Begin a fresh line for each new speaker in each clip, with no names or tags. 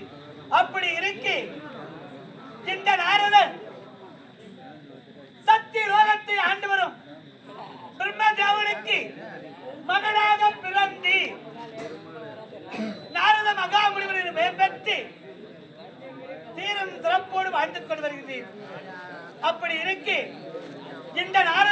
இருக்கிறது அப்படி இருக்கு இந்த நாரதன் சக்தி லோகத்தை ஆண்டு வரும். பிரம்மதேவனுக்கு மகனாக பிறந்து நாரத மகாமுனிவரின் மேம்பெற்று தீரம் சிறப்போடு வாழ்ந்து கொண்டு வருகிறீர் அப்படி இருக்கு இந்த நாரத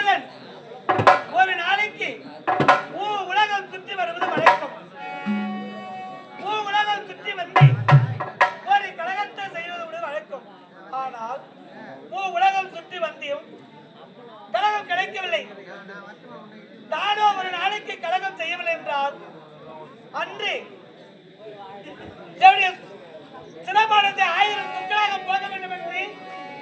அன்று என்னுடைய ஆயிரம் சொற்களாக போக வேண்டும் என்று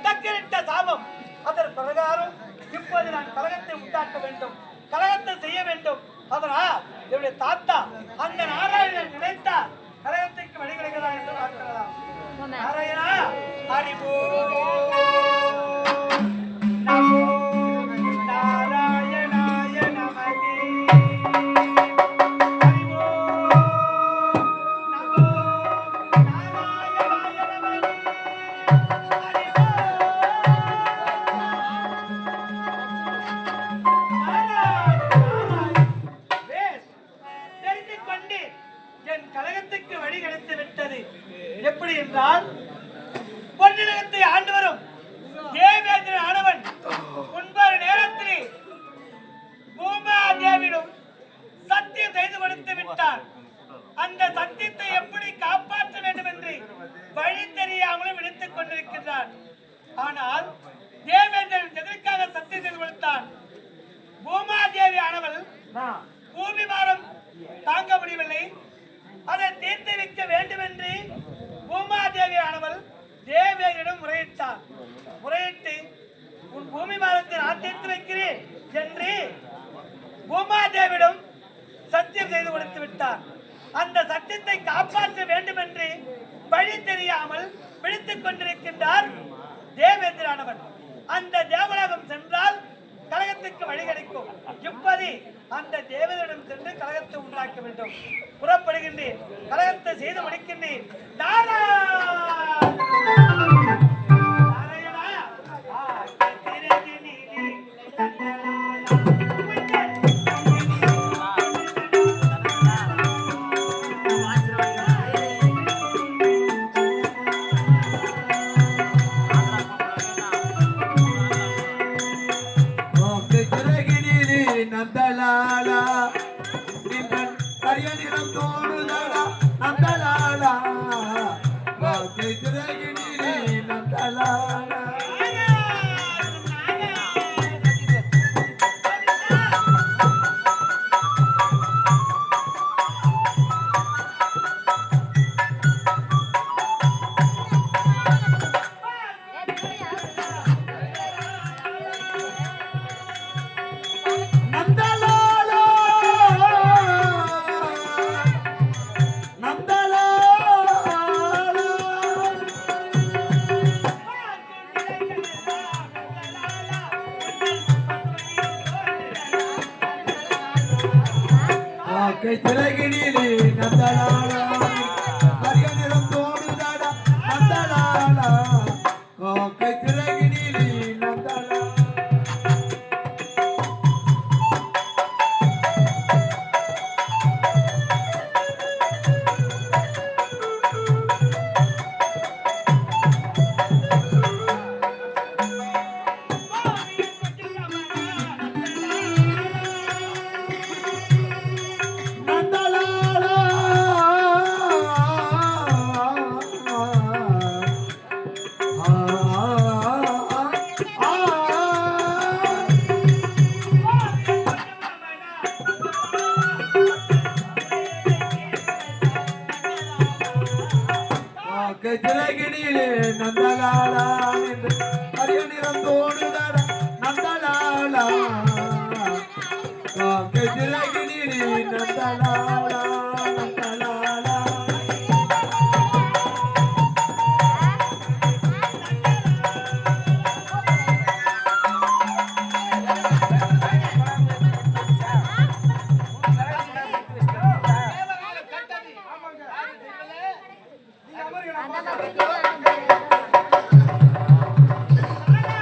தக்கிரிட்ட சாபம். அதன் பிரகாரம் இப்போது நான் கழகத்தை உண்டாக்க வேண்டும். கழகத்தை செய்ய வேண்டும். அதனால் என்னுடைய தாத்தா அந்த நாராயணன் கிடைத்து விட்டது. எப்படி என்றால் பொன்னிலகத்தை ஆண்டு வரும். ஆனவன் நேரத்திலே பூமாதேவிடம் சத்தியம் செய்து கொடுத்து விட்டான் அந்த சத்தியத்தை எப்படி காப்பாற்ற வேண்டும் என்று வழி தெரியாமலும் விடுத்துக் கொண்டிருக்கின்றான் ஆனால் தேவேந்திரன் எதற்காக சத்தியம் செய்து கொடுத்தான் பூமாதேவி ஆனவள் பூமி பாரம் தாங்க முடியவில்லை. அதை தீர்த்து வைக்க வேண்டும் என்று பூமாதேவி ஆனவள் தேவேந்திரிடம் முறையிட்டார் முறையிட்டு உன் பூமி மாதத்தில் நான் வைக்கிறேன் என்று பூமாதேவிடம் சத்தியம் செய்து கொடுத்து விட்டார். அந்த சத்தியத்தை காப்பாற்ற வேண்டும் என்று வழி தெரியாமல் பிடித்துக் கொண்டிருக்கின்றார் தேவேந்திரானவன் அந்த தேவலோகம் சென்றால் கழகத்துக்கு வழி கிடைக்கும். இப்படி அந்த தேவதையிடம் சென்று கழகத்தை உண்டாக்க வேண்டும். புறப்படுகின்றேன். கழகத்தை செய்து முடிக்கின்றேன்.
Okay, today. வாக்கை திரைகினிலே நந்தலாலா நந்தலாலா. நந்தலாலா.